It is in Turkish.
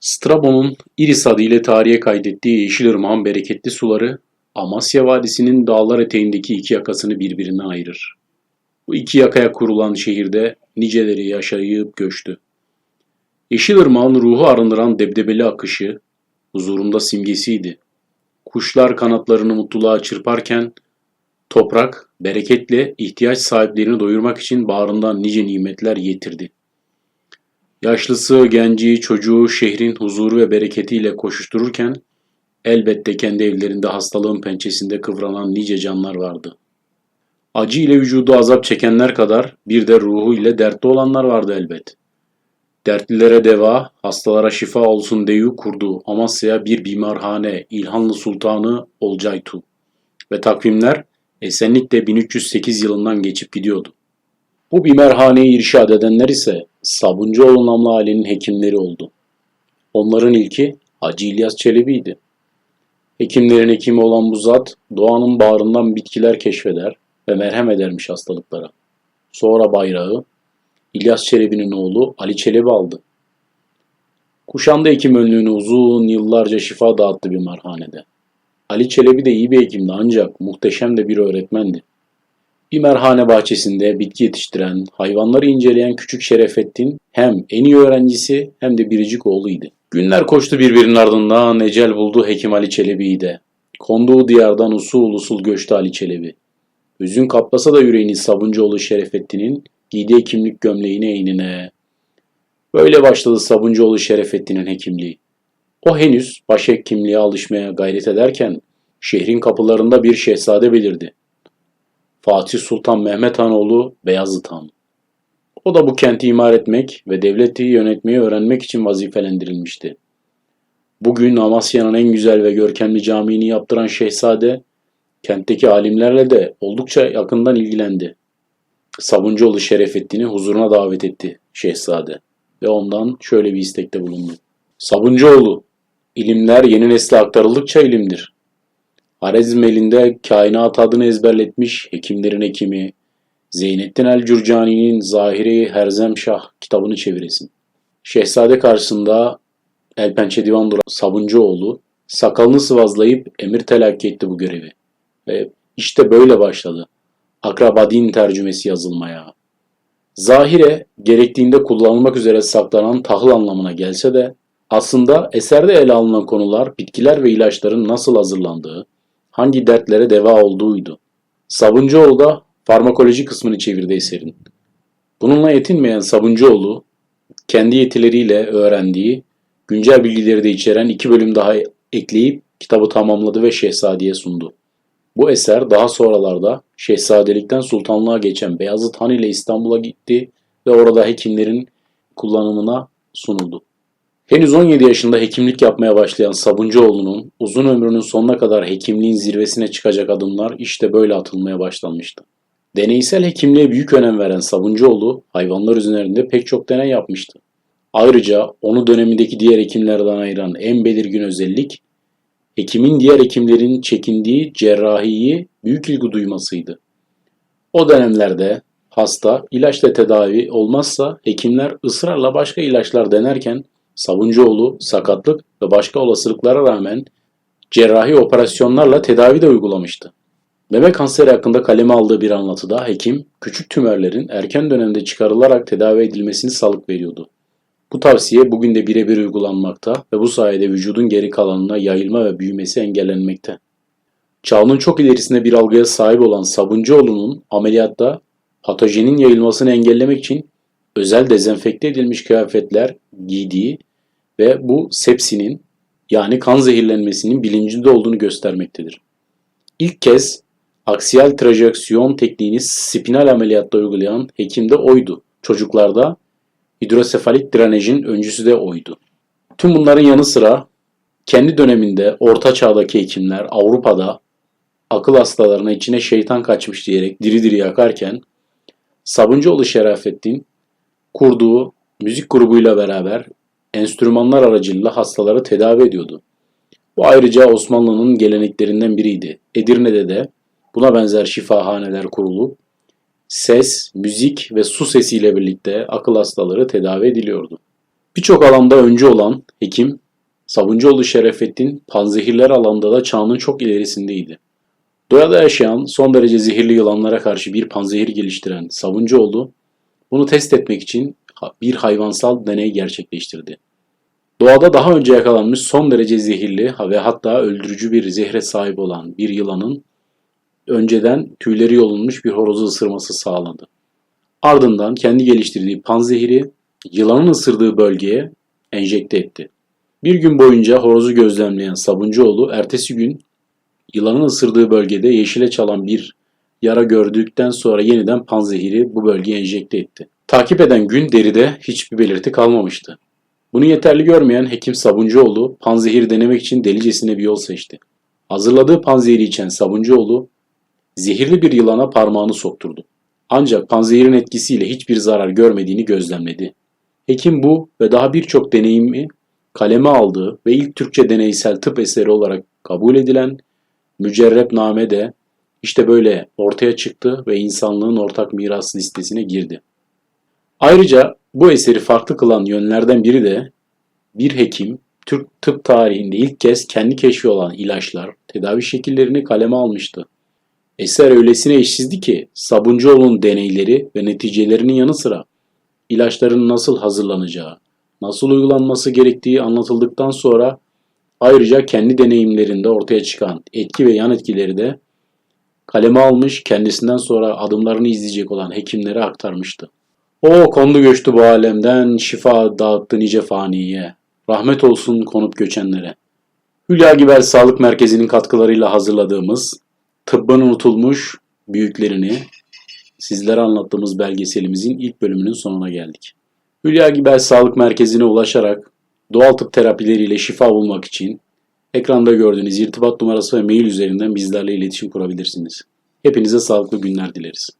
Strabo'nun Iris adıyla tarihe kaydettiği Yeşilırmak'ın bereketli suları Amasya Vadisi'nin dağlar eteğindeki iki yakasını birbirine ayırır. Bu iki yakaya kurulan şehirde niceleri yaşayıp göçtü. Yeşilırmak'ın ruhu arındıran debdebeli akışı huzurunda simgesiydi. Kuşlar kanatlarını mutluluğa çırparken toprak bereketle ihtiyaç sahiplerini doyurmak için bağrından nice nimetler getirdi. Yaşlısı, genci, çocuğu şehrin huzuru ve bereketiyle koşuştururken elbette kendi evlerinde hastalığın pençesinde kıvranan nice canlar vardı. Acı ile vücudu azap çekenler kadar bir de ruhu ile dertli olanlar vardı elbet. Dertlilere deva, hastalara şifa olsun deyu kurdu Amasya'ya bir bimarhane, İlhanlı Sultanı Olcaytu. Ve takvimler esenlikle 1308 yılından geçip gidiyordu. Bu bimerhaneye irşad edenler ise Sabuncuoğlu namlı ailenin hekimleri oldu. Onların ilki Hacı İlyas Çelebi'ydi. Hekimlerin hekimi olan bu zat doğanın bağrından bitkiler keşfeder ve merhem edermiş hastalıklara. Sonra bayrağı İlyas Çelebi'nin oğlu Ali Çelebi aldı. Kuşandı hekim önlüğünü uzun yıllarca şifa dağıttı bir merhanede. Ali Çelebi de iyi bir hekimdi ancak muhteşem de bir öğretmendi. Bir merhane bahçesinde bitki yetiştiren, hayvanları inceleyen küçük Şerefettin hem en iyi öğrencisi hem de biricik oğluydu. Günler koştu birbirinin ardından ecel buldu Hekim Ali Çelebi'yi de. Konduğu diyardan usul usul göçtü Ali Çelebi. Hüzün kaplasa da yüreğini Sabuncuoğlu Şerefettin'in giydiği hekimlik gömleğine eynine. Böyle başladı Sabuncuoğlu Şerefettin'in hekimliği. O henüz başhekimliğe alışmaya gayret ederken şehrin kapılarında bir şehzade belirdi. Fatih Sultan Mehmet Hanoğlu Beyazıt Han. O da bu kenti imar etmek ve devleti yönetmeyi öğrenmek için vazifelendirilmişti. Bugün Amasya'nın en güzel ve görkemli camiini yaptıran şehzade, kentteki alimlerle de oldukça yakından ilgilendi. Sabuncuoğlu Şerefettin'i huzuruna davet etti şehzade ve ondan şöyle bir istekte bulundu. Sabuncuoğlu, ilimler yeni nesle aktarıldıkça ilimdir. Harezm elinde kainat adını ezberletmiş hekimlerin hekimi Zeynettin el Cürcani'nin Zahiri Herzemşah kitabını çeviresin. Şehzade karşısında El Pençe Divan Duran Sabuncuoğlu sakalını sıvazlayıp emir telakki etti bu görevi. Ve işte böyle başladı. Akrabadin tercümesi yazılmaya. Zahire gerektiğinde kullanılmak üzere saklanan tahıl anlamına gelse de aslında eserde ele alınan konular bitkiler ve ilaçların nasıl hazırlandığı, hangi dertlere deva olduğuydu. Sabuncuoğlu da farmakoloji kısmını çevirdi eserin. Bununla yetinmeyen Sabuncuoğlu, kendi yetileriyle öğrendiği güncel bilgileri de içeren iki bölüm daha ekleyip kitabı tamamladı ve Şehzade'ye sundu. Bu eser daha sonralarda Şehzadelikten Sultanlığa geçen Beyazıt Han ile İstanbul'a gitti ve orada hekimlerin kullanımına sunuldu. Henüz 17 yaşında hekimlik yapmaya başlayan Sabuncuoğlu'nun uzun ömrünün sonuna kadar hekimliğin zirvesine çıkacak adımlar işte böyle atılmaya başlanmıştı. Deneysel hekimliğe büyük önem veren Sabuncuoğlu hayvanlar üzerinde pek çok deney yapmıştı. Ayrıca onu dönemindeki diğer hekimlerden ayıran en belirgin özellik hekimin diğer hekimlerin çekindiği cerrahiyi büyük ilgi duymasıydı. O dönemlerde hasta ilaçla tedavi olmazsa hekimler ısrarla başka ilaçlar denerken Sabuncuoğlu sakatlık ve başka olasılıklara rağmen cerrahi operasyonlarla tedavi de uygulamıştı. Meme kanseri hakkında kaleme aldığı bir anlatıda hekim küçük tümörlerin erken dönemde çıkarılarak tedavi edilmesini salık veriyordu. Bu tavsiye bugün de birebir uygulanmakta ve bu sayede vücudun geri kalanına yayılma ve büyümesi engellenmekte. Çağının çok ilerisinde bir algıya sahip olan Sabuncuoğlu'nun ameliyatta patojenin yayılmasını engellemek için özel dezenfekte edilmiş kıyafetler giydiği ve bu sepsinin yani kan zehirlenmesinin bilincinde olduğunu göstermektedir. İlk kez aksiyal trajeksiyon tekniğini spinal ameliyatta uygulayan hekim de oydu. Çocuklarda hidrosefalik drenajın öncüsü de oydu. Tüm bunların yanı sıra kendi döneminde orta çağdaki hekimler Avrupa'da akıl hastalarına içine şeytan kaçmış diyerek diri diri yakarken Sabuncuoğlu Şerafettin kurduğu müzik grubuyla beraber enstrümanlar aracılığıyla hastaları tedavi ediyordu. Bu ayrıca Osmanlı'nın geleneklerinden biriydi. Edirne'de de buna benzer şifahaneler kurulup ses, müzik ve su sesiyle birlikte akıl hastaları tedavi ediliyordu. Birçok alanda öncü olan hekim Sabuncuoğlu Şerefettin panzehirler alanda da çağının çok ilerisindeydi. Doğada yaşayan son derece zehirli yılanlara karşı bir panzehir geliştiren Sabuncuoğlu bunu test etmek için bir hayvansal deney gerçekleştirdi. Doğada daha önce yakalanmış son derece zehirli ve hatta öldürücü bir zehre sahip olan bir yılanın önceden tüyleri yolunmuş bir horozu ısırması sağladı. Ardından kendi geliştirdiği panzehiri yılanın ısırdığı bölgeye enjekte etti. Bir gün boyunca horozu gözlemleyen Sabuncuoğlu ertesi gün yılanın ısırdığı bölgede yeşile çalan bir yara gördükten sonra yeniden panzehiri bu bölgeye enjekte etti. Takip eden gün deride hiçbir belirti kalmamıştı. Bunu yeterli görmeyen hekim Sabuncuoğlu panzehiri denemek için delicesine bir yol seçti. Hazırladığı panzehiri içen Sabuncuoğlu zehirli bir yılana parmağını sokturdu. Ancak panzehirin etkisiyle hiçbir zarar görmediğini gözlemledi. Hekim bu ve daha birçok deneyimi kaleme aldığı ve ilk Türkçe deneysel tıp eseri olarak kabul edilen Mücerrebname de işte böyle ortaya çıktı ve insanlığın ortak miras listesine girdi. Ayrıca bu eseri farklı kılan yönlerden biri de bir hekim Türk tıp tarihinde ilk kez kendi keşfi olan ilaçlar, tedavi şekillerini kaleme almıştı. Eser öylesine eşsizdi ki Sabuncuoğlu'nun deneyleri ve neticelerinin yanı sıra ilaçların nasıl hazırlanacağı, nasıl uygulanması gerektiği anlatıldıktan sonra ayrıca kendi deneyimlerinde ortaya çıkan etki ve yan etkileri de kaleme almış, kendisinden sonra adımlarını izleyecek olan hekimlere aktarmıştı. O kondu göçtü bu alemden, şifa dağıttı nice faniye. Rahmet olsun konup göçenlere. Hülya Giber Sağlık Merkezi'nin katkılarıyla hazırladığımız tıbbın unutulmuş büyüklerini sizlere anlattığımız belgeselimizin ilk bölümünün sonuna geldik. Hülya Giber Sağlık Merkezi'ne ulaşarak doğal tıp terapileriyle şifa bulmak için ekranda gördüğünüz irtibat numarası ve mail üzerinden bizlerle iletişim kurabilirsiniz. Hepinize sağlıklı günler dileriz.